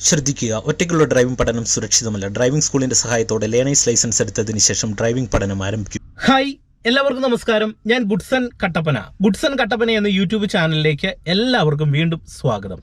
ശ്രദ്ധിക്കുക. ഒറ്റയ്ക്കുള്ള ഡ്രൈവിംഗ് പഠനം സുരക്ഷിതമല്ല. ഡ്രൈവിംഗ് സ്കൂളിന്റെ സഹായത്തോടെ ലേണേഴ്സ് ലൈസൻസ് എടുത്തതിന് ശേഷം ഡ്രൈവിംഗ് പഠനം ആരംഭിക്കും. ഹായ് എല്ലാവർക്കും നമസ്കാരം. ഞാൻ ഗുഡ്സൺ കട്ടപ്പന. ഗുഡ്സൺ കട്ടപ്പന എന്ന യൂട്യൂബ് ചാനലിലേക്ക് എല്ലാവർക്കും വീണ്ടും സ്വാഗതം.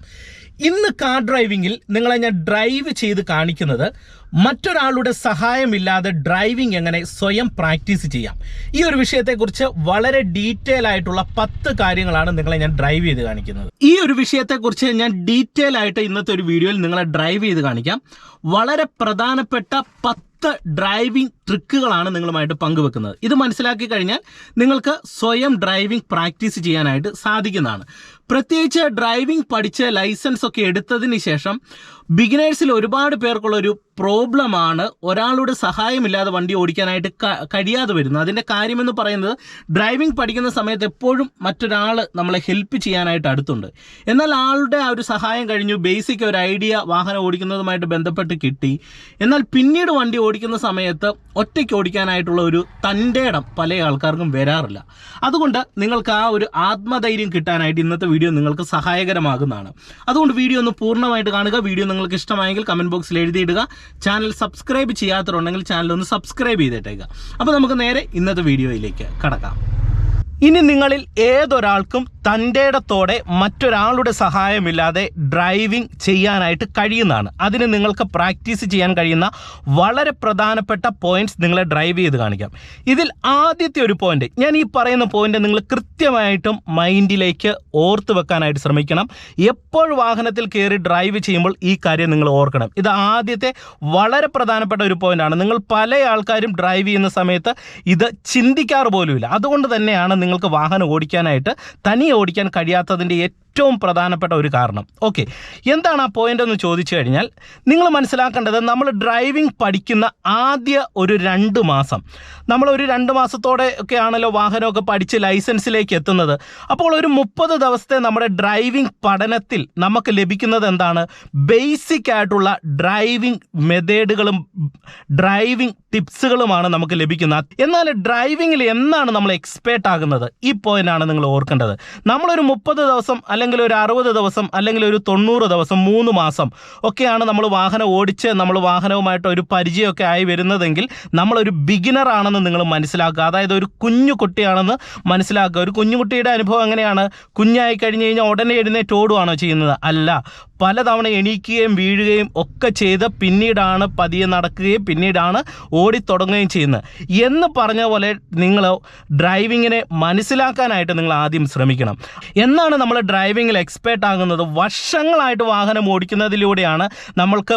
ഇന്ന് കാർ ഡ്രൈവിംഗിൽ നിങ്ങളെ ഞാൻ ഡ്രൈവ് ചെയ്ത് കാണിക്കുന്നത് മറ്റൊരാളുടെ സഹായമില്ലാതെ ഡ്രൈവിംഗ് എങ്ങനെ സ്വയം പ്രാക്ടീസ് ചെയ്യാം. ഈ ഒരു വിഷയത്തെക്കുറിച്ച് വളരെ ഡീറ്റെയിൽ ആയിട്ടുള്ള പത്ത് കാര്യങ്ങളാണ് നിങ്ങളെ ഞാൻ ഡ്രൈവ് ചെയ്ത് കാണിക്കുന്നത്. ഈ ഒരു വിഷയത്തെക്കുറിച്ച് ഞാൻ ഡീറ്റെയിൽ ആയിട്ട് ഇന്നത്തെ ഒരു വീഡിയോയിൽ നിങ്ങളെ ഡ്രൈവ് ചെയ്ത് കാണിക്കാം. വളരെ പ്രധാനപ്പെട്ട പത്ത് ഡ്രൈവിംഗ് ട്രിക്കുകളാണ് നിങ്ങളുമായിട്ട് പങ്കുവെക്കുന്നത്. ഇത് മനസ്സിലാക്കി കഴിഞ്ഞാൽ നിങ്ങൾക്ക് സ്വയം ഡ്രൈവിംഗ് പ്രാക്ടീസ് ചെയ്യാനായിട്ട് സാധിക്കുന്നതാണ്. പ്രത്യേകിച്ച് ഡ്രൈവിംഗ് പഠിച്ച് ലൈസൻസ് ഒക്കെ എടുത്തതിന് ശേഷം ബിഗിനേഴ്സിൽ ഒരുപാട് പേർക്കുള്ള ഒരു പ്രോബ്ലമാണ് ഒരാളുടെ സഹായമില്ലാതെ വണ്ടി ഓടിക്കാനായിട്ട് കഴിയാതെ വരുന്നത്. അതിന്റെ കാര്യമെന്ന് പറയുന്നത് ഡ്രൈവിംഗ് പഠിക്കുന്ന സമയത്ത് എപ്പോഴും മറ്റൊരാൾ നമ്മളെ ഹെൽപ്പ് ചെയ്യാനായിട്ട് അടുത്തുണ്ട്. എന്നാൽ ആളുടെ ആ ഒരു സഹായം കഴിഞ്ഞു ബേസിക് ഒരു ഐഡിയ വാഹനം ഓടിക്കുന്നതുമായിട്ട് ബന്ധപ്പെട്ട് കിട്ടി. എന്നാൽ പിന്നീട് വണ്ടി ഓടിക്കുന്ന സമയത്ത് ഒറ്റയ്ക്ക് ഓടിക്കാനായിട്ടുള്ള ഒരു തന്റെടം പല ആൾക്കാർക്കും വരാറില്ല. അതുകൊണ്ട് നിങ്ങൾക്ക് ആ ഒരു ആത്മധൈര്യം കിട്ടാനായിട്ട് ഇന്നത്തെ വീഡിയോ നിങ്ങൾക്ക് സഹായകരമാകുന്നതാണ്. അതുകൊണ്ട് വീഡിയോ ഒന്ന് പൂർണമായിട്ട് കാണുക. വീഡിയോ നിങ്ങൾക്ക് ഇഷ്ടമായെങ്കിൽ കമന്റ് ബോക്സിൽ എഴുതിയിടുക. ചാനൽ സബ്സ്ക്രൈബ് ചെയ്യാത്തവരുണ്ടെങ്കിൽ ചാനൽ ഒന്ന് സബ്സ്ക്രൈബ് ചെയ്തിട്ടേക്കുക അപ്പോൾ നമുക്ക് നേരെ ഇന്നത്തെ വീഡിയോയിലേക്ക് കടക്കാം. ഇനി നിങ്ങളിൽ ഏതൊരാൾക്കും തന്റെ ഇടത്തോടെ മറ്റൊരാളുടെ സഹായമില്ലാതെ ഡ്രൈവിംഗ് ചെയ്യാനായിട്ട് കഴിയുന്നതാണ്. അതിന് നിങ്ങൾക്ക് പ്രാക്ടീസ് ചെയ്യാൻ കഴിയുന്ന വളരെ പ്രധാനപ്പെട്ട പോയിന്റ്സ് നിങ്ങളെ ഡ്രൈവ് ചെയ്ത് കാണിക്കാം. ഇതിൽ ആദ്യത്തെ ഒരു പോയിന്റ് ഞാൻ ഈ പറയുന്ന പോയിന്റ് നിങ്ങൾ കൃത്യമായിട്ടും മൈൻഡിലേക്ക് ഓർത്ത് വെക്കാനായിട്ട് ശ്രമിക്കണം. എപ്പോൾ വാഹനത്തിൽ കയറി ഡ്രൈവ് ചെയ്യുമ്പോൾ ഈ കാര്യം നിങ്ങൾ ഓർക്കണം. ഇത് ആദ്യത്തെ വളരെ പ്രധാനപ്പെട്ട ഒരു പോയിന്റാണ്. നിങ്ങൾ പല ആൾക്കാരും ഡ്രൈവ് ചെയ്യുന്ന സമയത്ത് ഇത് ചിന്തിക്കാറ് പോലുമില്ല. അതുകൊണ്ട് തന്നെയാണ് നിങ്ങൾക്ക് വാഹനം ഓടിക്കാനായിട്ട് തനിയെ ഓടിക്കാൻ കഴിയാത്തതിന്റെ ഏറ്റവും പ്രധാനപ്പെട്ട ഒരു കാരണം. ഓക്കെ എന്താണ് ആ പോയിന്റ് എന്ന് ചോദിച്ചു കഴിഞ്ഞാൽ നിങ്ങൾ മനസ്സിലാക്കേണ്ടത് നമ്മൾ ഡ്രൈവിംഗ് പഠിക്കുന്ന ആദ്യ ഒരു രണ്ട് മാസം. നമ്മൾ ഒരു രണ്ട് മാസത്തോടെ ഒക്കെ ആണല്ലോ വാഹനമൊക്കെ പഠിച്ച് ലൈസൻസിലേക്ക് എത്തുന്നത്. അപ്പോൾ ഒരു മുപ്പത് ദിവസത്തെ നമ്മുടെ ഡ്രൈവിംഗ് പഠനത്തിൽ നമുക്ക് ലഭിക്കുന്നത് എന്താണ്? ബേസിക് ആയിട്ടുള്ള ഡ്രൈവിംഗ് മെത്തേഡുകളും ഡ്രൈവിംഗ് ടിപ്സുകളുമാണ് നമുക്ക് ലഭിക്കുന്നത്. എന്നാൽ ഡ്രൈവിംഗിൽ എന്നാണ് നമ്മൾ എക്സ്പേർട്ട് ആകുന്നത്? ഈ പോയിന്റാണ് നിങ്ങൾ ഓർക്കേണ്ടത്. നമ്മളൊരു മുപ്പത് ദിവസം അല്ലെങ്കിൽ ഒരു അറുപത് ദിവസം അല്ലെങ്കിൽ ഒരു തൊണ്ണൂറ് ദിവസം മൂന്ന് മാസം ഒക്കെയാണ് നമ്മൾ വാഹനം ഓടിച്ച് നമ്മൾ വാഹനവുമായിട്ട് ഒരു പരിചയമൊക്കെ ആയി വരുന്നതെങ്കിൽ നമ്മളൊരു ബിഗിനർ ആണെന്ന് നിങ്ങൾ മനസ്സിലാക്കുക. അതായത് ഒരു കുഞ്ഞു കുട്ടിയാണെന്ന് മനസ്സിലാക്കുക. ഒരു കുഞ്ഞുകുട്ടിയുടെ അനുഭവം എങ്ങനെയാണ്? കുഞ്ഞായി കഴിഞ്ഞ് കഴിഞ്ഞാൽ ഉടനെ എഴുന്നേറ്റ് ഓടുകയാണോ ചെയ്യുന്നത്? അല്ല. പലതവണ എണീക്കുകയും വീഴുകയും ഒക്കെ ചെയ്ത് പിന്നീടാണ് പതിയെ നടക്കുകയും പിന്നീടാണ് ഓടിത്തുടങ്ങുകയും ചെയ്യുന്നത്. എന്ന് പറഞ്ഞ പോലെ നിങ്ങൾ ഡ്രൈവിങ്ങിനെ മനസ്സിലാക്കാനായിട്ട് നിങ്ങൾ ആദ്യം ശ്രമിക്കണം. എന്നാണ് നമ്മൾ ഡ്രൈവിങ്ങിൽ എക്സ്പേർട്ട് ആകുന്നത് വർഷങ്ങളായിട്ട് വാഹനം ഓടിക്കുന്നതിലൂടെയാണ് നമ്മൾക്ക്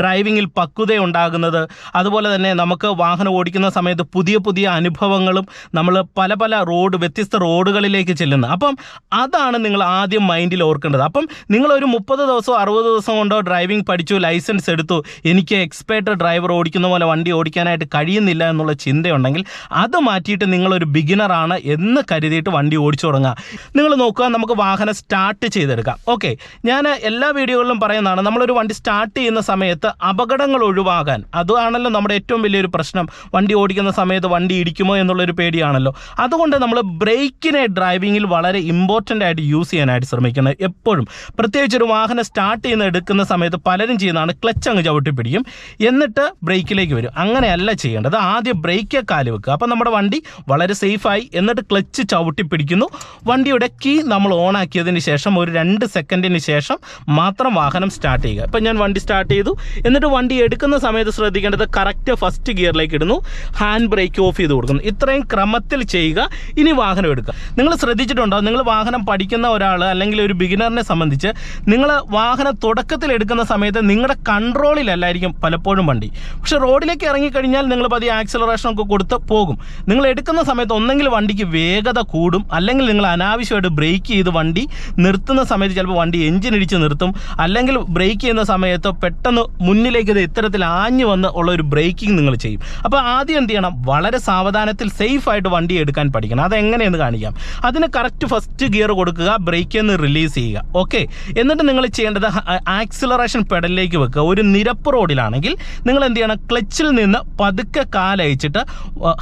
ഡ്രൈവിങ്ങിൽ പക്വത ഉണ്ടാകുന്നത്. അതുപോലെ തന്നെ നമുക്ക് വാഹനം ഓടിക്കുന്ന സമയത്ത് പുതിയ പുതിയ അനുഭവങ്ങളും നമ്മൾ പല പല റോഡ് വ്യത്യസ്ത റോഡുകളിലേക്ക് ചെല്ലുന്നത്. അപ്പം അതാണ് നിങ്ങൾ ആദ്യം മൈൻഡിൽ ഓർക്കേണ്ടത്. അപ്പം നിങ്ങളൊരു മുപ്പത് ദിവസമോ അറുപത് ദിവസം കൊണ്ടോ ഡ്രൈവിംഗ് പഠിച്ചു ലൈസൻസ് എടുത്തു എനിക്ക് എക്സ്പേർട്ട് ഡ്രൈവർ ഓടിക്കുന്ന പോലെ വണ്ടി ഓടിക്കാനായിട്ട് കഴിയുന്നില്ല എന്നുള്ള ചിന്തയുണ്ടെങ്കിൽ അത് മാറ്റിയിട്ട് നിങ്ങളൊരു ബിഗിനറാണ് എന്ന് കരുതിയിട്ട് വണ്ടി ഓടിച്ചു തുടങ്ങുക. നിങ്ങൾ നോക്കുക നമുക്ക് വാഹനം സ്റ്റാർട്ട് ചെയ്തെടുക്കാം. ഓക്കെ ഞാൻ എല്ലാ വീഡിയോകളിലും പറയുന്നതാണ് നമ്മളൊരു വണ്ടി സ്റ്റാർട്ട് ചെയ്യുന്ന സമയത്ത് അപകടങ്ങൾ ഒഴിവാകാൻ അതാണല്ലോ നമ്മുടെ ഏറ്റവും വലിയൊരു പ്രശ്നം. വണ്ടി ഓടിക്കുന്ന സമയത്ത് വണ്ടി ഇടിക്കുമോ എന്നുള്ളൊരു പേടിയാണല്ലോ. അതുകൊണ്ട് നമ്മൾ ബ്രേക്കിനെ ഡ്രൈവിങ്ങിൽ വളരെ ഇമ്പോർട്ടന്റ് ആയിട്ട് യൂസ് ചെയ്യാനായിട്ട് ശ്രമിക്കുന്നത് എപ്പോഴും. പ്രത്യേകിച്ച് ഒരു വാഹനം സ്റ്റാർട്ട് ചെയ്യുന്ന എടുക്കുന്ന സമയത്ത് പലരും ചെയ്യുന്നതാണ് ക്ലച്ച് അങ്ങ് ചവിട്ടി പിടിക്കും എന്നിട്ട് ബ്രേക്കിലേക്ക് വരും. അങ്ങനെയല്ല ചെയ്യേണ്ടത്. ആദ്യം ബ്രേക്ക് കാൽ വെക്കുക. അപ്പം നമ്മുടെ വണ്ടി വളരെ സേഫായി എന്നിട്ട് ക്ലച്ച് ചവിട്ടി പിടിക്കുന്നു വണ്ടിയുടെ കീ നമ്മൾ ഓൺ ആക്കിയതിന് ശേഷം ഒരു രണ്ട് സെക്കൻഡിന് ശേഷം മാത്രം വാഹനം സ്റ്റാർട്ട് ചെയ്യുക. ഇപ്പം ഞാൻ വണ്ടി സ്റ്റാർട്ട് ചെയ്തു. എന്നിട്ട് വണ്ടി എടുക്കുന്ന സമയത്ത് ശ്രദ്ധിക്കേണ്ടത് കറക്റ്റ് ഫസ്റ്റ് ഗിയറിലേക്ക് ഇടുന്നു. ഹാൻഡ് ബ്രേക്ക് ഓഫ് ചെയ്ത് കൊടുക്കുന്നു. ഇത്രയും ക്രമത്തിൽ ചെയ്യുക. ഇനി വാഹനം എടുക്കുക. നിങ്ങൾ ശ്രദ്ധിച്ചിട്ടുണ്ടോ? നിങ്ങൾ വാഹനം പഠിക്കുന്ന ഒരാൾ അല്ലെങ്കിൽ ഒരു ബിഗിനറിനെ സംബന്ധിച്ച് നിങ്ങൾ വാഹനം തുടക്കത്തിൽ എടുക്കുന്ന സമയത്ത് നിങ്ങളുടെ കൺട്രോളിലല്ലായിരിക്കും പലപ്പോഴും വണ്ടി. പക്ഷെ റോഡിലേക്ക് ഇറങ്ങിക്കഴിഞ്ഞാൽ നിങ്ങൾ പതിയെ ആക്സിലറേഷൻ ഒക്കെ കൊടുത്ത് പോകും. നിങ്ങൾ എടുക്കുന്ന സമയത്ത് ഒന്നെങ്കിൽ വണ്ടിക്ക് വേഗത കൂടും. അല്ലെങ്കിൽ നിങ്ങൾ അനാവശ്യമായിട്ട് ബ്രേക്ക് ചെയ്ത് വണ്ടി നിർത്തുന്ന സമയത്ത് ചിലപ്പോൾ വണ്ടി എഞ്ചിൻ ഇടിച്ച് നിർത്തും. അല്ലെങ്കിൽ ബ്രേക്ക് ചെയ്യുന്ന സമയത്തോ പെട്ടെന്ന് മുന്നിലേക്ക് ഇത് ഇത്തരത്തിൽ ആഞ്ഞു വന്ന് ഉള്ള ഒരു ബ്രേക്കിംഗ് നിങ്ങൾ ചെയ്യും. അപ്പോൾ ആദ്യം എന്ത് ചെയ്യണം? വളരെ സാവധാനത്തിൽ സേഫായിട്ട് വണ്ടി എടുക്കാൻ പഠിക്കണം. അതെങ്ങനെയെന്ന് കാണിക്കാം. അതിന് കറക്റ്റ് ഫസ്റ്റ് ഗിയർ കൊടുക്കുക ബ്രേക്ക് നിന്ന് റിലീസ് ചെയ്യുക. ഓക്കെ എന്നിട്ട് നിങ്ങൾ ചെയ്യേണ്ടത് ആക്സിലറേഷൻ പെഡലിലേക്ക് വെക്കുക. ഒരു നിരപ്പ് റോഡിലാണെങ്കിൽ നിങ്ങൾ എന്ത് ചെയ്യണം? ക്ലച്ചിൽ നിന്ന് പതുക്കെ കാലയച്ചിട്ട്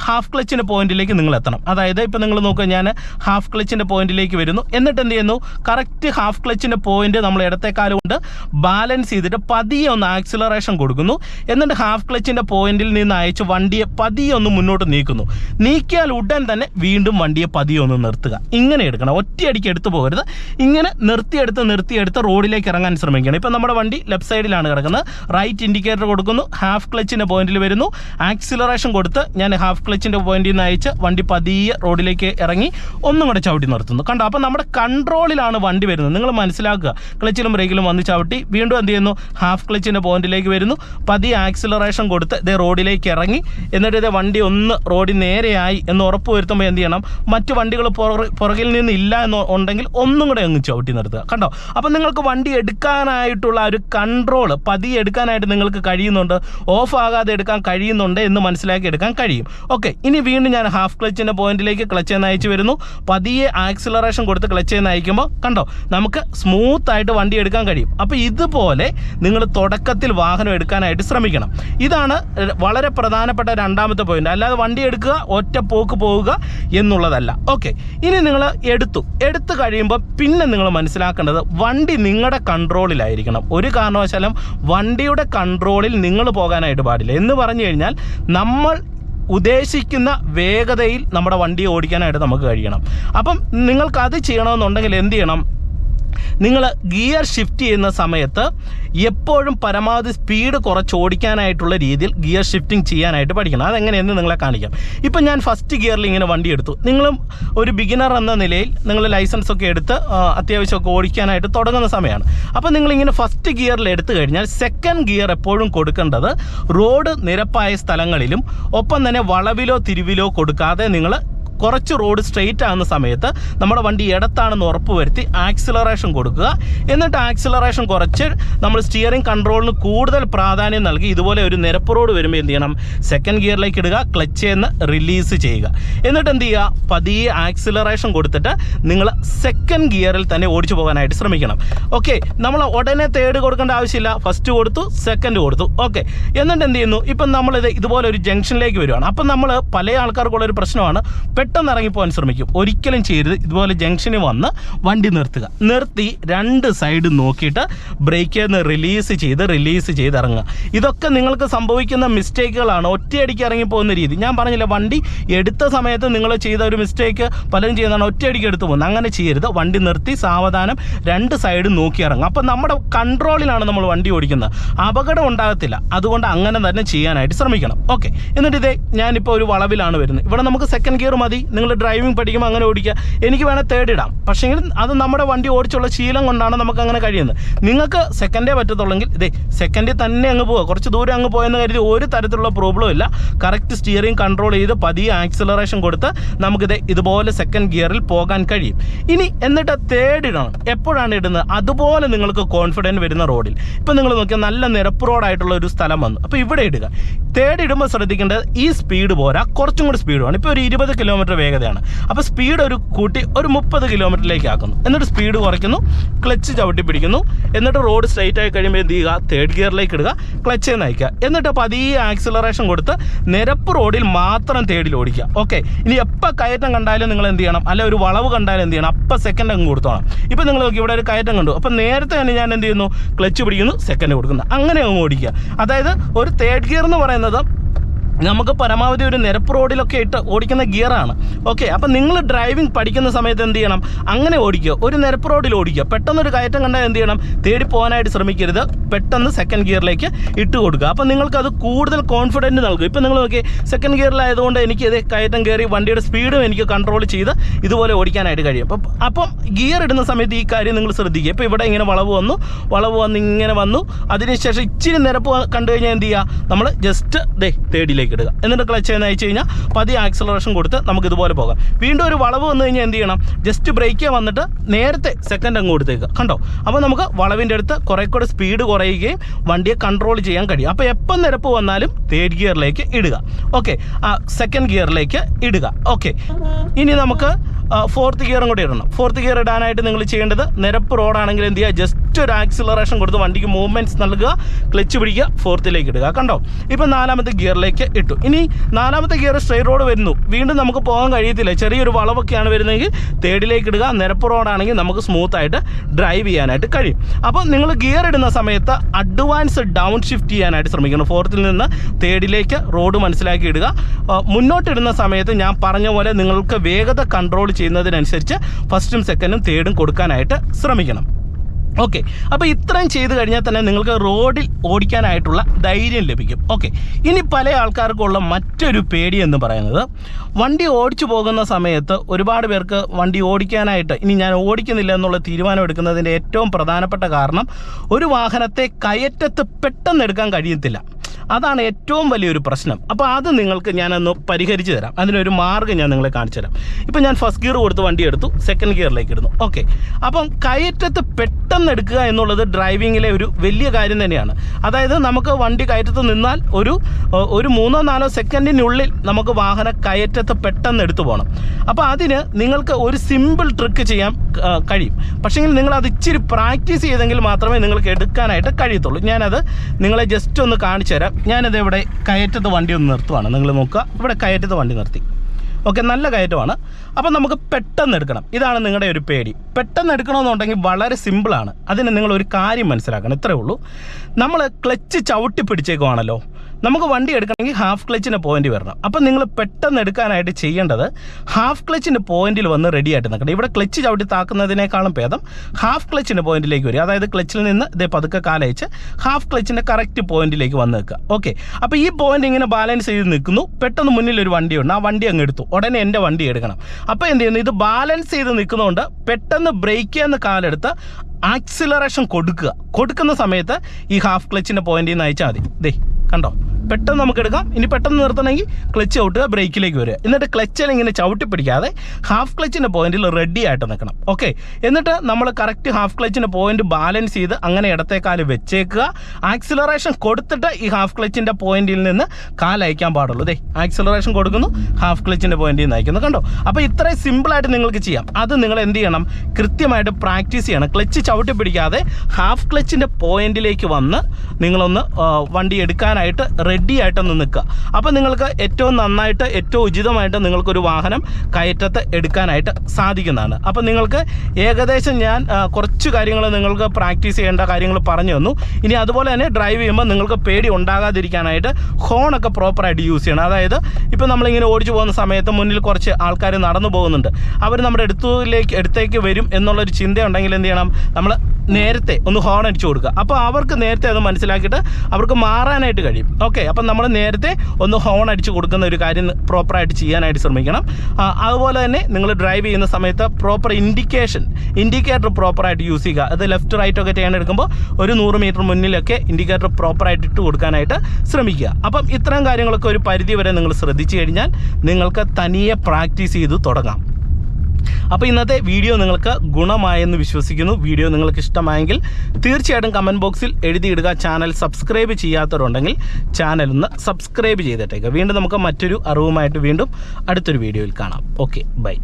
ഹാഫ് ക്ലച്ചിന്റെ പോയിന്റിലേക്ക് നിങ്ങൾ എത്തണം. അതായത് ഇപ്പോൾ നിങ്ങൾ നോക്കുക ഞാൻ ഹാഫ് ക്ലച്ചിന്റെ പോയിന്റിലേക്ക് വരുന്നു. എന്നിട്ട് എന്ത് ചെയ്യുന്നു? കറക്റ്റ് ഹാഫ് ക്ലച്ചിന്റെ പോയിന്റ് നമ്മൾ ഇടത്തേക്കാൽ കൊണ്ട് ബാലൻസ് ചെയ്തിട്ട് പതിയെ ഒന്ന് ആക്സിലറേഷൻ കൊടുക്കുന്നു. എന്നിട്ട് ഹാഫ് ക്ലച്ചിന്റെ പോയിന്റിൽ നിന്ന് അയച്ച് വണ്ടിയെ പതിയെ ഒന്ന് മുന്നോട്ട് നീക്കുന്നു. നീക്കിയാൽ ഉടൻ തന്നെ വീണ്ടും വണ്ടിയെ പതിയെ ഒന്ന് നിർത്തുക. ഇങ്ങനെ എടുക്കണം. ഒറ്റയടിക്ക് എടുത്തു പോകരുത്. ഇങ്ങനെ നിർത്തിയെടുത്ത് നിർത്തിയെടുത്ത് റോഡിലേക്ക് ഇറങ്ങാൻ ശ്രമിക്കണം. ഇപ്പം നമ്മുടെ വണ്ടി ലെഫ്റ്റ് സൈഡിലാണ് കിടക്കുന്നത്. റൈറ്റ് ഇൻഡിക്കേറ്റർ കൊടുക്കുന്നു. ഹാഫ് ക്ലച്ചിന്റെ പോയിന്റിൽ വരുന്നു. ആക്സിലറേഷൻ കൊടുത്ത് ഞാൻ ഹാഫ് ക്ലച്ചിന്റെ പോയിന്റിൽ നിന്ന് അയച്ച് വണ്ടി പതിയെ റോഡിലേക്ക് ഇറങ്ങി ഒന്നും കൂടെ ചവിട്ടി നിർത്തുന്നു. കണ്ടോ? അപ്പം നമ്മുടെ കൺട്രോളിലാണ് വണ്ടി വരുന്നത്. നിങ്ങൾ മനസ്സിലാക്കുക. ക്ലച്ചിലും ബ്രേക്കിലും വന്ന് ചവിട്ടി വീണ്ടും എന്ത് ചെയ്യുന്നു? ഹാഫ് ക്ലച്ചിന്റെ പോയിന്റിലേക്ക് വരുന്നു. പതിയെ ആക്സിലറേഷൻ കൊടുത്ത് ഇതേ റോഡിലേക്ക് ഇറങ്ങി. എന്നിട്ട് ഇതേ വണ്ടി ഒന്ന് റോഡിൽ നേരെയായി എന്ന് ഉറപ്പ് വരുത്തുമ്പോൾ എന്ത് ചെയ്യണം? മറ്റ് വണ്ടികൾ പുറകിൽ നിന്ന് ഇല്ല എന്ന് ഉണ്ടെങ്കിൽ ഒന്നും കൂടെ അങ്ങ് ചവിട്ടി നിർത്തുക. കണ്ടോ? അപ്പം നിങ്ങൾക്ക് വണ്ടി എടുക്കാനായിട്ടുള്ള ഒരു കൺട്രോൾ പതിയെ എടുക്കാനായിട്ട് നിങ്ങൾക്ക് കഴിയുന്നുണ്ട്. ഓഫ് ആകാതെ എടുക്കാൻ കഴിയുന്നുണ്ട് എന്ന് മനസ്സിലാക്കി എടുക്കാൻ കഴിയും. ഓക്കെ ഇനി വീണ്ടും ഞാൻ ഹാഫ് ക്ലച്ചിന്റെ പോയിന്റിലേക്ക് ക്ലച്ച് നയിച്ച് വരുന്നു. പതിയെ ആക്സിലറേഷൻ കൊടുത്ത് ക്ലച്ച് നയിക്കുമ്പോൾ കണ്ടോ? നമുക്ക് സ്മൂത്ത് ആയിട്ട് വണ്ടി എടുക്കാൻ കഴിയും. അപ്പോൾ ഇതുപോലെ നിങ്ങൾ തുടക്കത്തിൽ വാഹനം എടുക്കാനായിട്ട് ശ്രമിക്കണം. ഇതാണ് വളരെ പ്രധാനപ്പെട്ട രണ്ടാമത്തെ പോയിന്റ് അല്ലാതെ വണ്ടി എടുക്കുക ഒറ്റ പോക്ക് പോവുക എന്നുള്ളതല്ല. ഓക്കെ ഇനി നിങ്ങൾ എടുത്തു. എടുത്തു കഴിയുമ്പോൾ പിന്നെ നിങ്ങൾ മനസ്സിലാക്കേണ്ടത് വണ്ടി നിങ്ങളുടെ കൺട്രോളിലായിരിക്കണം ഒരു കാരണവശാലും വണ്ടിയുടെ കൺട്രോളിൽ നിങ്ങൾ പോകാനായിട്ട് പാടില്ല. എന്ന് പറഞ്ഞു കഴിഞ്ഞാൽ നമ്മൾ ഉദ്ദേശിക്കുന്ന വേഗതയിൽ നമ്മുടെ വണ്ടി ഓടിക്കാനായിട്ട് നമുക്ക് കഴിയണം. അപ്പം നിങ്ങൾക്ക് അത് ചെയ്യണമെന്നുണ്ടെങ്കിൽ എന്ത് ചെയ്യണം? നിങ്ങൾ ഗിയർ ഷിഫ്റ്റ് ചെയ്യുന്ന സമയത്ത് എപ്പോഴും പരമാവധി സ്പീഡ് കുറച്ച് ഓടിക്കാനായിട്ടുള്ള രീതിയിൽ ഗിയർ ഷിഫ്റ്റിംഗ് ചെയ്യാനായിട്ട് പഠിക്കണം. അതെങ്ങനെയെന്ന് നിങ്ങളെ കാണിക്കാം. ഇപ്പം ഞാൻ ഫസ്റ്റ് ഗിയറിൽ ഇങ്ങനെ വണ്ടി എടുത്തു. നിങ്ങളും ഒരു ബിഗിനർ എന്ന നിലയിൽ നിങ്ങൾ ലൈസൻസ് ഒക്കെ എടുത്ത് അത്യാവശ്യമൊക്കെ ഓടിക്കാനായിട്ട് തുടങ്ങുന്ന സമയമാണ്. അപ്പോൾ നിങ്ങളിങ്ങനെ ഫസ്റ്റ് ഗിയറിൽ എടുത്തു കഴിഞ്ഞാൽ സെക്കൻഡ് ഗിയർ എപ്പോഴും കൊടുക്കേണ്ടത് റോഡ് നിരപ്പായ സ്ഥലങ്ങളിലും ഒപ്പം തന്നെ വളവിലോ തിരിവിലോ കൊടുക്കാതെ നിങ്ങൾ കുറച്ച് റോഡ് സ്ട്രെയിറ്റ് ആകുന്ന സമയത്ത് നമ്മുടെ വണ്ടി ഇടത്താണെന്ന് ഉറപ്പ് വരുത്തി ആക്സിലറേഷൻ കൊടുക്കുക. എന്നിട്ട് ആക്സിലറേഷൻ കുറച്ച് നമ്മൾ സ്റ്റിയറിംഗ് കൺട്രോളിന് കൂടുതൽ പ്രാധാന്യം നൽകി ഇതുപോലെ ഒരു നിരപ്പ് റോഡ് വരുമ്പോൾ എന്ത് ചെയ്യണം? സെക്കൻഡ് ഗിയറിലേക്ക് ഇടുക ക്ലച്ച് എന്ന് റിലീസ് ചെയ്യുക. എന്നിട്ട് എന്ത് ചെയ്യുക? പതിയെ ആക്സിലറേഷൻ കൊടുത്തിട്ട് നിങ്ങൾ സെക്കൻഡ് ഗിയറിൽ തന്നെ ഓടിച്ചു പോകാനായിട്ട് ശ്രമിക്കണം. ഓക്കെ നമ്മൾ ഉടനെ തേർഡ് കൊടുക്കേണ്ട ആവശ്യമില്ല. ഫസ്റ്റ് കൊടുത്തു സെക്കൻഡ് കൊടുത്തു. ഓക്കെ എന്നിട്ട് എന്ത് ചെയ്യുന്നു? ഇപ്പം നമ്മളിത് ഇതുപോലെ ഒരു ജംഗ്ഷനിലേക്ക് വരുവാണ്. അപ്പം നമ്മൾ പല ആൾക്കാർക്കുള്ള ഒരു പ്രശ്നമാണ്. പെട്ടെന്ന് ഇറങ്ങിപ്പോകാൻ ശ്രമിക്കും. ഒരിക്കലും ചെയ്യരുത്. ഇതുപോലെ ജംഗ്ഷനിൽ വന്ന് വണ്ടി നിർത്തുക. നിർത്തി രണ്ട് സൈഡ് നോക്കിയിട്ട് ബ്രേക്കിൽ നിന്ന് റിലീസ് ചെയ്ത് റിലീസ് ചെയ്ത് ഇറങ്ങുക. ഇതൊക്കെ നിങ്ങൾക്ക് സംഭവിക്കുന്ന മിസ്റ്റേക്കുകളാണ് ഒറ്റയടിക്ക് ഇറങ്ങിപ്പോകുന്ന രീതി. ഞാൻ പറഞ്ഞില്ല വണ്ടി എടുത്ത സമയത്ത് നിങ്ങൾ ചെയ്ത ഒരു മിസ്റ്റേക്ക് പലരും ചെയ്യുന്നതാണ് ഒറ്റയടിക്ക് എടുത്തു പോകുന്നത്. അങ്ങനെ ചെയ്യരുത്. വണ്ടി നിർത്തി സാവധാനം രണ്ട് സൈഡ് നോക്കി ഇറങ്ങുക. അപ്പം നമ്മുടെ കൺട്രോളിലാണ് നമ്മൾ വണ്ടി ഓടിക്കുന്നത്. അപകടം ഉണ്ടാകത്തില്ല. അതുകൊണ്ട് അങ്ങനെ തന്നെ ചെയ്യാനായിട്ട് ശ്രമിക്കണം. ഓക്കെ എന്നിട്ട് ഇതേ ഞാനിപ്പോൾ ഒരു വളവിലാണ് വരുന്നത്. ഇവിടെ നമുക്ക് സെക്കൻഡ് ഗിയർ മതി. നിങ്ങൾ ഡ്രൈവിംഗ് പഠിക്കുമ്പോൾ അങ്ങനെ ഓടിക്കുക. എനിക്ക് വേണേൽ തേർഡ് ഇടാം. പക്ഷേങ്കിൽ അത് നമ്മുടെ വണ്ടി ഓടിച്ചുള്ള ശീലം കൊണ്ടാണ് നമുക്ക് അങ്ങനെ കഴിയുന്നത്. നിങ്ങൾക്ക് സെക്കൻഡേ പറ്റത്തുള്ളെങ്കിൽ ഇതേ സെക്കൻഡിൽ തന്നെ അങ്ങ് പോവുക. കുറച്ച് ദൂരം അങ്ങ് പോയെന്ന് കരുതി ഒരു തരത്തിലുള്ള പ്രോബ്ലം ഇല്ല. കറക്റ്റ് സ്റ്റിയറിംഗ് കൺട്രോൾ ചെയ്ത് പതിയെ ആക്സിലറേഷൻ കൊടുത്ത് നമുക്കിത് ഇതുപോലെ സെക്കൻഡ് ഗിയറിൽ പോകാൻ കഴിയും. ഇനി എന്നിട്ട് തേർഡ് ഇടണം. എപ്പോഴാണ് ഇടുന്നത്? അതുപോലെ നിങ്ങൾക്ക് കോൺഫിഡന്റ് വരുന്ന റോഡിൽ ഇപ്പം നിങ്ങൾ നോക്കിയാൽ നല്ല നിരപ്പ് റോഡായിട്ടുള്ള ഒരു സ്ഥലം വന്നു. അപ്പോൾ ഇവിടെ ഇടുക. തേർഡ് ഇടുമ്പോൾ ശ്രദ്ധിക്കേണ്ടത് ഈ സ്പീഡ് പോരാ. കുറച്ചും കൂടി സ്പീഡ് വേണം. ഇപ്പോൾ ഒരു ഇരുപത് കിലോമീറ്റർ വേഗതയാണ്. അപ്പോൾ സ്പീഡ് ഒരു കൂട്ടി ഒരു മുപ്പത് കിലോമീറ്ററിലേക്ക് ആക്കുന്നു. എന്നിട്ട് സ്പീഡ് കുറയ്ക്കുന്നു ക്ലച്ച് ചവിട്ടി പിടിക്കുന്നു. എന്നിട്ട് റോഡ് സ്ട്രൈറ്റ് ആയി കഴിയുമ്പോൾ എന്ത് ചെയ്യുക? തേർഡ് ഗിയറിലേക്ക് ഇടുക ക്ലച്ച് നയിക്കുക എന്നിട്ട് പതിയെ ആക്സിലറേഷൻ കൊടുത്ത് നിരപ്പ് റോഡിൽ മാത്രം തേടിൽ ഓടിക്കുക. ഓക്കെ ഇനി എപ്പോൾ കയറ്റം കണ്ടാലും നിങ്ങൾ എന്ത് ചെയ്യണം? അല്ല ഒരു വളവ് കണ്ടാലും എന്ത് ചെയ്യണം? അപ്പം സെക്കൻഡ് അങ്ങ് കൊടുത്തോണം. ഇപ്പം നിങ്ങൾ നോക്കി ഇവിടെ ഒരു കയറ്റം കണ്ടു. അപ്പം നേരത്തെ തന്നെ ഞാൻ എന്ത് ചെയ്യുന്നു? ക്ലച്ച് പിടിക്കുന്നു സെക്കൻഡ് കൊടുക്കുന്നു. അങ്ങനെ അങ്ങ് ഓടിക്കുക. അതായത് ഒരു തേർഡ് ഗിയർ എന്ന് പറയുന്നത് നമുക്ക് പരമാവധി ഒരു നിരപ്പ് റോഡിലൊക്കെ ഇട്ട് ഓടിക്കുന്ന ഗിയറാണ്. ഓക്കെ അപ്പം നിങ്ങൾ ഡ്രൈവിംഗ് പഠിക്കുന്ന സമയത്ത് എന്ത് ചെയ്യണം? അങ്ങനെ ഓടിക്കുക. ഒരു നിരപ്പ് റോഡിൽ ഓടിക്കുക. പെട്ടെന്നൊരു കയറ്റം കണ്ടാൽ എന്ത് ചെയ്യണം? തേടി പോകാനായിട്ട് ശ്രമിക്കരുത്. പെട്ടെന്ന് സെക്കൻഡ് ഗിയറിലേക്ക് ഇട്ട് കൊടുക്കുക. അപ്പം നിങ്ങൾക്ക് അത് കൂടുതൽ കോൺഫിഡന്റ് നൽകും. ഇപ്പം നിങ്ങൾ നോക്കി സെക്കൻഡ് ഗിയറിലായതുകൊണ്ട് എനിക്ക് ഇത് കയറ്റം കയറി വണ്ടിയുടെ സ്പീഡും എനിക്ക് കൺട്രോൾ ചെയ്ത് ഇതുപോലെ ഓടിക്കാനായിട്ട് കഴിയും. അപ്പം അപ്പം ഗിയർ ഇടുന്ന സമയത്ത് ഈ കാര്യം നിങ്ങൾ ശ്രദ്ധിക്കുക. ഇപ്പോൾ ഇവിടെ ഇങ്ങനെ വളവ് വന്നു. വളവ് വന്ന് ഇങ്ങനെ വന്നു. അതിനുശേഷം ഇച്ചിരി നിരപ്പ് കണ്ടു കഴിഞ്ഞാൽ എന്ത് ചെയ്യുക? നമ്മൾ ജസ്റ്റ് ദേ തേർഡിലേക്ക് ഇടുക. എന്നിട്ട് ക്ലച്ച് ചെയ്യുന്ന അയച്ചു കഴിഞ്ഞാൽ പതിയെ ആക്സലറേഷൻ കൊടുത്ത് നമുക്ക് ഇതുപോലെ പോകാം. വീണ്ടും ഒരു വളവ് വന്നു കഴിഞ്ഞാൽ എന്ത് ചെയ്യണം? ജസ്റ്റ് ബ്രേക്ക് വന്നിട്ട് നേരത്തെ സെക്കൻഡ് അങ്ങ് കൊടുത്തേക്കുക. കണ്ടോ? അപ്പോൾ നമുക്ക് വളവിന്റെ അടുത്ത് കുറേ കൂടെ സ്പീഡ് കുറയുകയും വണ്ടിയെ കൺട്രോൾ ചെയ്യാൻ കഴിയും. അപ്പോൾ എപ്പം നിരപ്പ് വന്നാലും തേർഡ് ഗിയറിലേക്ക് ഇടുക. ഓക്കെ സെക്കൻഡ് ഗിയറിലേക്ക് ഇടുക. ഓക്കെ ഇനി നമുക്ക് ഫോർത്ത് ഗിയറും കൂടി ഇടണം. ഫോർത്ത് ഗിയർ ഇടാനായിട്ട് നിങ്ങൾ ചെയ്യേണ്ടത് നിരപ്പ് റോഡാണെങ്കിൽ എന്ത് ചെയ്യുക? ജസ്റ്റ് ഒരു ആക്സിലറേഷൻ കൊടുത്ത് വണ്ടിക്ക് മൂവ്മെന്റ്സ് നൽകുക ക്ലച്ച് പിടിക്കുക ഫോർത്തിലേക്ക് ഇടുക. കണ്ടോ? ഇപ്പം നാലാമത്തെ ഗിയറിലേക്ക് ഇട്ടു. ഇനി നാലാമത്തെ ഗിയർ സ്ട്രെയിറ്റ് റോഡ് വരുന്നു. വീണ്ടും നമുക്ക് പോകാൻ കഴിയത്തില്ല. ചെറിയൊരു വളവൊക്കെയാണ് വരുന്നതെങ്കിൽ തേർഡിലേക്ക് ഇടുക. നിരപ്പ് റോഡാണെങ്കിൽ നമുക്ക് സ്മൂത്തായിട്ട് ഡ്രൈവ് ചെയ്യാനായിട്ട് കഴിയും. അപ്പോൾ നിങ്ങൾ ഗിയർ ഇടുന്ന സമയത്ത് അഡ്വാൻസ് ഡൗൺ ഷിഫ്റ്റ് ചെയ്യാനായിട്ട് ശ്രമിക്കണം. ഫോർത്തിൽ നിന്ന് തേർഡിലേക്ക് റോഡ് മനസ്സിലാക്കി ഇടുക. മുന്നോട്ടിടുന്ന സമയത്ത് ഞാൻ പറഞ്ഞ പോലെ നിങ്ങൾക്ക് വേഗത കൺട്രോൾ ചെയ്യുന്നതിനനുസരിച്ച് ഫസ്റ്റും സെക്കൻഡും തേർഡും കൊടുക്കാനായിട്ട് ശ്രമിക്കണം. ഓക്കെ. അപ്പോൾ ഇത്രയും ചെയ്ത് കഴിഞ്ഞാൽ തന്നെ നിങ്ങൾക്ക് റോഡിൽ ഓടിക്കാനായിട്ടുള്ള ധൈര്യം ലഭിക്കും. ഓക്കെ. ഇനി പല ആൾക്കാർക്കുള്ള മറ്റൊരു പേടി എന്ന് പറയുന്നത് വണ്ടി ഓടിച്ചു പോകുന്ന സമയത്ത് ഒരുപാട് പേർക്ക് വണ്ടി ഓടിക്കാനായിട്ട് ഇനി ഞാൻ ഓടിക്കുന്നില്ല എന്നുള്ള തീരുമാനം എടുക്കുന്നതിന്റെ ഏറ്റവും പ്രധാനപ്പെട്ട കാരണം ഒരു വാഹനത്തെ കയറ്റത്ത് പെട്ടെന്ന് എടുക്കാൻ കഴിയത്തില്ല. അതാണ് ഏറ്റവും വലിയൊരു പ്രശ്നം. അപ്പോൾ അത് നിങ്ങൾക്ക് ഞാനൊന്ന് പരിഹരിച്ച് തരാം. അതിനൊരു മാർഗം ഞാൻ നിങ്ങളെ കാണിച്ചു തരാം. ഇപ്പം ഞാൻ ഫസ്റ്റ് ഗിയർ കൊടുത്ത് വണ്ടി എടുത്തു സെക്കൻഡ് ഗിയറിലേക്ക് ഇടുന്നു. ഓക്കെ അപ്പം കയറ്റത്ത് പെട്ടെന്ന് എടുക്കുക എന്നുള്ളത് ഡ്രൈവിങ്ങിലെ ഒരു വലിയ കാര്യം തന്നെയാണ്. അതായത് നമുക്ക് വണ്ടി കയറ്റത്ത് നിന്നാൽ ഒരു ഒരു മൂന്നോ നാലോ സെക്കൻഡിനുള്ളിൽ നമുക്ക് വാഹനം കയറ്റത്ത് പെട്ടെന്ന് എടുത്തു പോകണം. അപ്പോൾ അതിന് നിങ്ങൾക്ക് ഒരു സിമ്പിൾ ട്രിക്ക് ചെയ്യാൻ കഴിയും. പക്ഷേങ്കിൽ നിങ്ങൾ അത് ഇച്ചിരി പ്രാക്ടീസ് ചെയ്തെങ്കിൽ മാത്രമേ നിങ്ങൾക്ക് എടുക്കാനായിട്ട് കഴിയത്തുള്ളൂ. ഞാനത് നിങ്ങളെ ജസ്റ്റ് ഒന്ന് കാണിച്ചു തരാം. ഞാനത് ഇവിടെ കയറ്റത്ത് വണ്ടി ഒന്ന് നിർത്തുവാണ്. നിങ്ങൾ നോക്കുക. ഇവിടെ കയറ്റത്ത് വണ്ടി നിർത്തി. ഓക്കെ നല്ല കയറ്റമാണ്. അപ്പം നമുക്ക് പെട്ടെന്ന് എടുക്കണം. ഇതാണ് നിങ്ങളുടെ ഒരു പേടി. പെട്ടെന്ന് എടുക്കണമെന്നുണ്ടെങ്കിൽ വളരെ സിമ്പിളാണ് അതിന് നിങ്ങൾ ഒരു കാര്യം മനസ്സിലാക്കണം. ഇത്രയേ ഉള്ളൂ. നമ്മൾ ക്ലച്ച് ചവിട്ടി പിടിച്ചേക്കുവാണല്ലോ. നമുക്ക് വണ്ടി എടുക്കണമെങ്കിൽ ഹാഫ് ക്ലച്ചിന്റെ പോയിന്റ് വരണം. അപ്പം നിങ്ങൾ പെട്ടെന്ന് എടുക്കാനായിട്ട് ചെയ്യേണ്ടത് ഹാഫ് ക്ലച്ചിന്റെ പോയിന്റിൽ വന്ന് റെഡി ആയിട്ട് നിൽക്കണം. ഇവിടെ ക്ലച്ച് ചവിട്ടി താക്കുന്നതിനേക്കാളും ഭേദം ഹാഫ് ക്ലച്ചിന്റെ പോയിന്റിലേക്ക് വരിക. അതായത് ക്ലച്ചിൽ നിന്ന് ഇതേ പതുക്കെ കാലയച്ച് ഹാഫ് ക്ലച്ചിന്റെ കറക്റ്റ് പോയിന്റിലേക്ക് വന്ന് നിൽക്കുക. ഓക്കെ അപ്പോൾ ഈ പോയിന്റ് ഇങ്ങനെ ബാലൻസ് ചെയ്ത് നിൽക്കുന്നു. പെട്ടെന്ന് മുന്നിൽ ഒരു വണ്ടിയുണ്ട് ആ വണ്ടി അങ്ങ് എടുത്തു. ഉടനെ എന്റെ വണ്ടി എടുക്കണം. അപ്പോൾ എന്ത് ചെയ്യുന്നു? ഇത് ബാലൻസ് ചെയ്ത് നിൽക്കുന്നതുകൊണ്ട് പെട്ടെന്ന് ബ്രേക്ക് ചെയ്യുന്ന കാലെടുത്ത് ആക്സിലറേഷൻ കൊടുക്കുക. കൊടുക്കുന്ന സമയത്ത് ഈ ഹാഫ് ക്ലച്ചിന്റെ പോയിന്റിൽ നിന്ന് അയച്ചാൽ മതി. ദേ. കണ്ടോ? പെട്ടെന്ന് നമുക്ക് എടുക്കാം ഇനി പെട്ടെന്ന് നിർത്തണമെങ്കിൽ ക്ലച്ച് ചവിട്ടുക ബ്രേക്കിലേക്ക് വരിക. എന്നിട്ട് ക്ലച്ചിൽ ഇങ്ങനെ ചവിട്ടി പിടിക്കാതെ ഹാഫ് ക്ലച്ചിന്റെ പോയിന്റിൽ റെഡി ആയിട്ട് നിൽക്കണം. ഓക്കെ എന്നിട്ട് നമ്മൾ കറക്റ്റ് ഹാഫ് ക്ലച്ചിന്റെ പോയിന്റ് ബാലൻസ് ചെയ്ത് അങ്ങനെ ഇടത്തേക്കാൽ വെച്ചേക്കുക. ആക്സിലറേഷൻ കൊടുത്തിട്ട് ഈ ഹാഫ് ക്ലച്ചിന്റെ പോയിന്റിൽ നിന്ന് കാലയക്കാൻ പാടുള്ളൂ. ദേ ആക്സിലറേഷൻ കൊടുക്കുന്നു ഹാഫ് ക്ലച്ചിന്റെ പോയിന്റിൽ നിന്ന് അയക്കുന്നു. കണ്ടോ? അപ്പോൾ ഇത്രയും സിമ്പിളായിട്ട് നിങ്ങൾക്ക് ചെയ്യാം. അത് നിങ്ങൾ എന്ത് ചെയ്യണം? കൃത്യമായിട്ട് പ്രാക്ടീസ് ചെയ്യണം. ക്ലച്ച് ചവിട്ടി പിടിക്കാതെ ഹാഫ് ക്ലച്ചിന്റെ പോയിന്റിലേക്ക് വന്ന് നിങ്ങളൊന്ന് വണ്ടി എടുക്കാനായിട്ട് റെഡി ആയിട്ടൊന്ന് നിൽക്കുക. അപ്പോൾ നിങ്ങൾക്ക് ഏറ്റവും നന്നായിട്ട് ഏറ്റവും ഉചിതമായിട്ട് നിങ്ങൾക്കൊരു വാഹനം കയറ്റത്ത് എടുക്കാനായിട്ട് സാധിക്കുന്നതാണ്. അപ്പോൾ നിങ്ങൾക്ക് ഏകദേശം ഞാൻ കുറച്ച് കാര്യങ്ങൾ നിങ്ങൾക്ക് പ്രാക്ടീസ് ചെയ്യേണ്ട കാര്യങ്ങൾ പറഞ്ഞു തന്നു. ഇനി അതുപോലെ തന്നെ ഡ്രൈവ് ചെയ്യുമ്പോൾ നിങ്ങൾക്ക് പേടി ഉണ്ടാകാതിരിക്കാനായിട്ട് ഹോണൊക്കെ പ്രോപ്പറായിട്ട് യൂസ് ചെയ്യണം. അതായത് ഇപ്പോൾ നമ്മളിങ്ങനെ ഓടിച്ചു പോകുന്ന സമയത്ത് മുന്നിൽ കുറച്ച് ആൾക്കാർ നടന്നു പോകുന്നുണ്ട്. അവർ നമ്മുടെ അടുത്തിലേക്ക് അടുത്തേക്ക് വരും എന്നുള്ളൊരു ചിന്തയുണ്ടെങ്കിൽ എന്ത് ചെയ്യണം? നമ്മൾ നേരത്തെ ഒന്ന് ഹോൺ അടിച്ചു കൊടുക്കുക. അപ്പോൾ അവർക്ക് നേരത്തെ അത് മനസ്സിലാക്കിയിട്ട് അവർക്ക് മാറാനായിട്ട് കഴിയും. ഓക്കെ അപ്പം നമ്മൾ നേരത്തെ ഒന്ന് ഹോൺ അടിച്ചു കൊടുക്കുന്ന ഒരു കാര്യം പ്രോപ്പറായിട്ട് ചെയ്യാനായിട്ട് ശ്രമിക്കണം. അതുപോലെ തന്നെ നിങ്ങൾ ഡ്രൈവ് ചെയ്യുന്ന സമയത്ത് പ്രോപ്പർ ഇൻഡിക്കേഷൻ ഇൻഡിക്കേറ്റർ പ്രോപ്പറായിട്ട് യൂസ് ചെയ്യുക. അത് ലെഫ്റ്റ് റൈറ്റ് ഒക്കെ ചെയ്യാൻ എടുക്കുമ്പോൾ ഒരു നൂറ് മീറ്റർ മുന്നിലൊക്കെ ഇൻഡിക്കേറ്റർ പ്രോപ്പറായിട്ട് ഇട്ട് കൊടുക്കാനായിട്ട് ശ്രമിക്കുക. അപ്പം ഇത്തരം കാര്യങ്ങളൊക്കെ ഒരു പരിധി വരെ നിങ്ങൾ ശ്രദ്ധിച്ചു കഴിഞ്ഞാൽ നിങ്ങൾക്ക് തനിയെ പ്രാക്ടീസ് ചെയ്ത് തുടങ്ങാം. അപ്പോൾ ഇന്നത്തെ വീഡിയോ നിങ്ങൾക്ക് ഗുണമായെന്ന് വിശ്വസിക്കുന്നു. വീഡിയോ നിങ്ങൾക്ക് ഇഷ്ടമായെങ്കിൽ തീർച്ചയായിട്ടും കമന്റ് ബോക്സിൽ എഴുതിയിടുക ചാനൽ സബ്സ്ക്രൈബ് ചെയ്യാത്തവരുണ്ടെങ്കിൽ ചാനൽ ഒന്ന് സബ്സ്ക്രൈബ് ചെയ്തിട്ടേക്കുക വീണ്ടും നമുക്ക് മറ്റൊരു അറിവുമായിട്ട് വീണ്ടും അടുത്തൊരു വീഡിയോയിൽ കാണാം. Okay bye